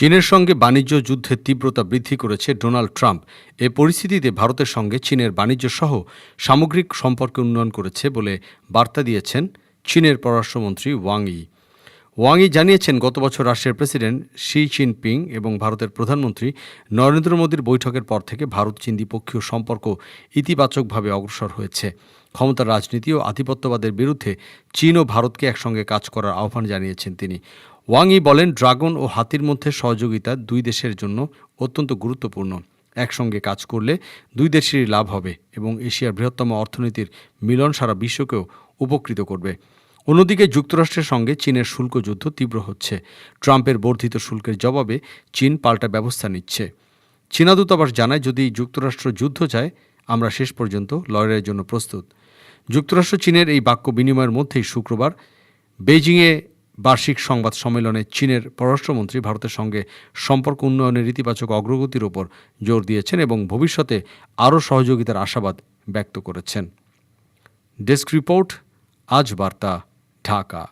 চীনের সঙ্গে বাণিজ্য যুদ্ধের তীব্রতা বৃদ্ধি করেছে ডোনাল্ড ট্রাম্প। এ পরিস্থিতিতে ভারতের সঙ্গে চীনের বাণিজ্য সহ সামগ্রিক সম্পর্ক উন্নয়ন করেছে বলে বার্তা দিয়েছেন চীনের পররাষ্ট্রমন্ত্রী ওয়াং ই। ওয়াং ই জানিয়েছেন, গত বছর রাশিয়ার প্রেসিডেন্ট শি জিনপিং এবং ভারতের প্রধানমন্ত্রী নরেন্দ্র মোদীর বৈঠকের পর থেকে ভারত চীন দ্বিপক্ষীয় সম্পর্ক ইতিবাচকভাবে অগ্রসর হয়েছে। ক্ষমতার রাজনীতি ও আধিপত্যবাদের বিরুদ্ধে চীন ও ভারতকে একসঙ্গে কাজ করার আহ্বান জানিয়েছেন তিনি। ওয়াংই বলেন, ড্রাগন ও হাতির মধ্যে সহযোগিতা দুই দেশের জন্য অত্যন্ত গুরুত্বপূর্ণ। একসঙ্গে কাজ করলে দুই দেশেরই লাভ হবে এবং এশিয়ার বৃহত্তম অর্থনীতির মিলন সারা বিশ্বকেও উপকৃত করবে। অন্যদিকে যুক্তরাষ্ট্রের সঙ্গে চীনের শুল্ক যুদ্ধ তীব্র হচ্ছে। ট্রাম্পের বর্ধিত শুল্কের জবাবে চীন পাল্টা ব্যবস্থা নিচ্ছে। চীনা দূতাবাস জানায়, যদি যুক্তরাষ্ট্র যুদ্ধ চায়, আমরা শেষ পর্যন্ত লড়াইয়ের জন্য প্রস্তুত। যুক্তরাষ্ট্র চীনের এই বাক্য বিনিময়ের মধ্যেই শুক্রবার বেইজিংয়ে বার্ষিক সংবাদ সম্মেলনে চীনের পররাষ্ট্রমন্ত্রী ভারতের সঙ্গে সম্পর্ক উন্নয়নের ইতিবাচক অগ্রগতির ওপর জোর দিয়েছেন এবং ভবিষ্যতে আরও সহযোগিতার আশাবাদ ব্যক্ত করেছেন। ডেস্ক রিপোর্ট, আজ বার্তা। Taka.